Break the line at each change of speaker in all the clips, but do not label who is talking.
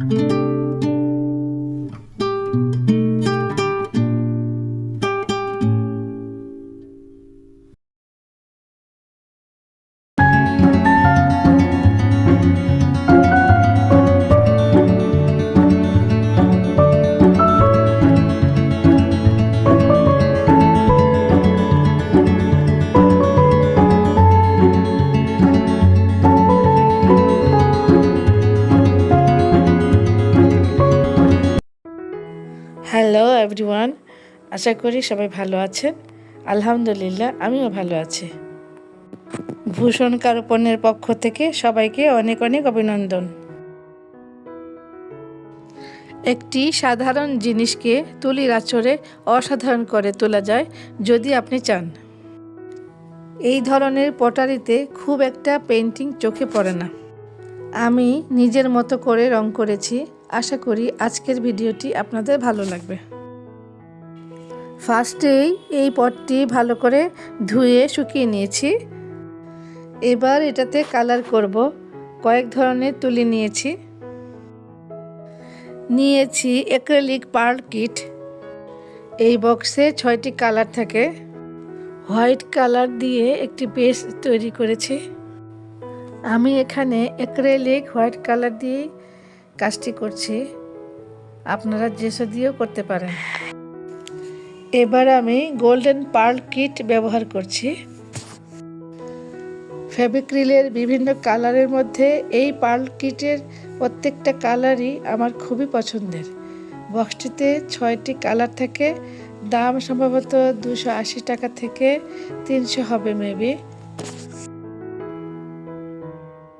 thank you আশা করি সবাই ভালো আছেন। আলহামদুলিল্লাহ, আমিও ভালো আছি। ভূষণ কারুপণ্যের পক্ষ থেকে সবাইকে অনেক অনেক অভিনন্দন। একটি সাধারণ জিনিসকে তুলির আচরে অসাধারণ করে তোলা যায় যদি আপনি চান। এই ধরনের পটারিতে খুব একটা পেন্টিং চোখে পড়ে না। আমি নিজের মতো করে রং করেছি। আশা করি আজকের ভিডিওটি আপনাদের ভালো লাগবে। ফার্স্টেই এই পটটি ভালো করে ধুয়ে শুকিয়ে নিয়েছি। এবার এটাতে কালার করব। কয়েক ধরনের তুলি নিয়েছি। নিয়েছি অ্যাক্রেলিক পার্ল কিট এই বক্সে ছয়টি কালার থাকে। হোয়াইট কালার দিয়ে একটি বেস তৈরি করেছি। আমি এখানে অ্যাক্রেলিক হোয়াইট কালার দিয়ে কাজটি করছি। আপনারা যেসব দিয়েও করতে পারেন। এবার আমি গোল্ডেন পার্ল কিট ব্যবহার করছি। ফেবিক্রিলের বিভিন্ন কালারের মধ্যে এই পার্ল কিটের প্রত্যেকটা কালারই আমার খুবই পছন্দের। বক্সটিতে ছয়টি কালার থাকে, দাম সম্ভবত দুশো আশি টাকা থেকে তিনশো হবে মেবি।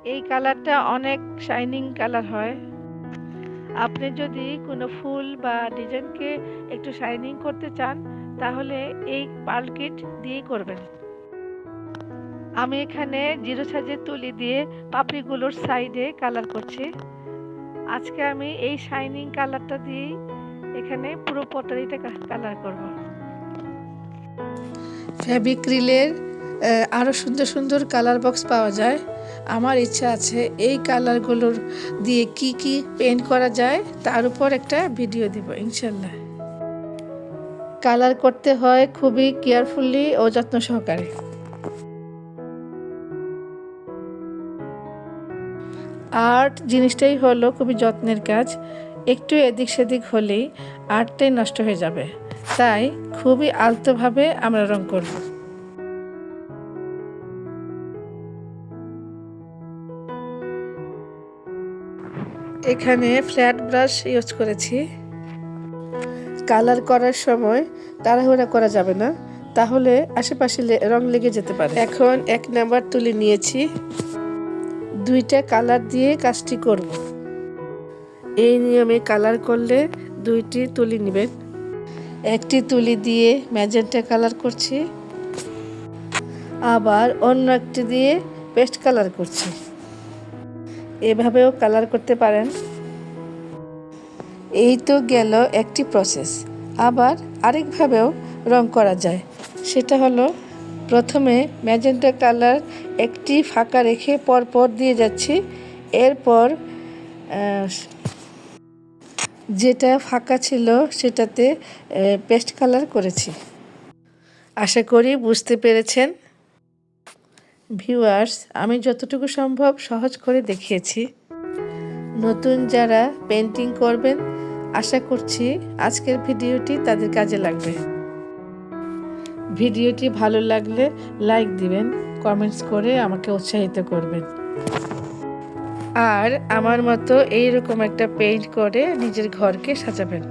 এই কালারটা অনেক শাইনিং কালার হয়। আপনি যদি কোনো ফুল বা ডিজাইনকে একটু শাইনিং করতে চান, তাহলে এই পার্ল কিট দিয়েই করবেন। আমি এখানে জিরো সাইজের তুলি দিয়ে পাপড়িগুলোর সাইডে কালার করছি। আজকে আমি এই শাইনিং কালারটা দিয়েই এখানে পুরো পটারিটা কালার করব। ফেবিক্রিলের আরও সুন্দর সুন্দর কালার বক্স পাওয়া যায়। আমার ইচ্ছা আছে এই কালারগুলোর দিয়ে কি কি পেন্ট করা যায়, তার উপর একটা ভিডিও দিব ইনশাল্লাহ কালার করতে হয় খুবই কেয়ারফুলি ও যত্ন সহকারে। আর্ট জিনিসটাই হলো খুবই যত্নের কাজ। একটু এদিক সেদিক হলেই আর্টটাই নষ্ট হয়ে যাবে। তাই খুবই আলতোভাবে আমরা রং করব। এখানে ফ্ল্যাট ব্রাশ ইউজ করেছি। কালার করার সময় তাড়াহুড়া করা যাবে না, তাহলে আশেপাশে রং লেগে যেতে পারে। এখন এক নাম্বার তুলে নিয়েছি। দুইটা কালার দিয়ে কাজটি করব। এই নিয়মে কালার করলে দুইটি তুলি নেবেন। একটি তুলি দিয়ে ম্যাজেন্টা কালার করছি। আবার অন্য একটি দিয়ে পেস্ট কালার করছি। এভাবেও কালার করতে পারেন। এই তো গেল একটি প্রসেস আবার আরেকভাবেও রং করা যায়। সেটা হলো, প্রথমে ম্যাজেন্টা কালার একটি ফাঁকা রেখে পরপর দিয়ে যাচ্ছি। এরপর যেটা ফাঁকা ছিল সেটাতে পেস্ট কালার করেছি। আশা করি বুঝতে পেরেছেন। ভিউয়ার্স আমি যতটুকু সম্ভব সহজ করে দেখিয়েছি। নতুন যারা পেন্টিং করবেন, আশা করছি আজকের ভিডিওটি তাদের কাজে লাগবে। ভিডিওটি ভালো লাগলে লাইক দিবেন কমেন্টস করে আমাকে উৎসাহিত করবেন। আর আমার মতো এইরকম একটা পেইন্ট করে নিজের ঘরকে সাজাবেন।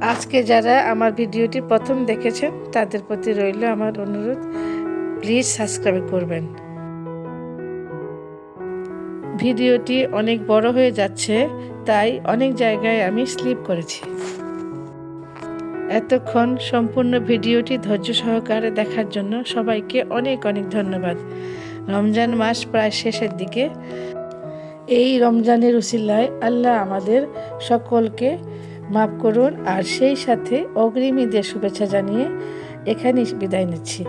আজকে যারা আমার ভিডিওটি প্রথম দেখেছেন, তাদের প্রতি রইল আমার অনুরোধ। প্লিজ সাবস্ক্রাইব করবেন। ভিডিওটি অনেক বড় হয়ে যাচ্ছে, তাই অনেক জায়গায় আমি স্লিপ করেছি। এতক্ষণ সম্পূর্ণ ভিডিওটি ধৈর্য সহকারে দেখার জন্য সবাইকে অনেক অনেক ধন্যবাদ। রমজান মাস প্রায় শেষের দিকে। এই রমজানের উসিল্লায় আল্লাহ আমাদের সকলকে মাফ করুন, আর সেই সাথে অগ্রিমীদের শুভেচ্ছা জানিয়ে এখানেই বিদায় নিচ্ছি।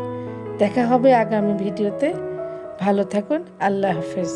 দেখা হবে আগামী ভিডিওতে। ভালো থাকুন আল্লাহ হাফেজ।